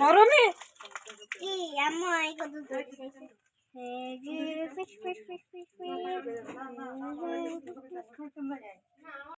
Marami. Fish, fish, fish, fish, fish.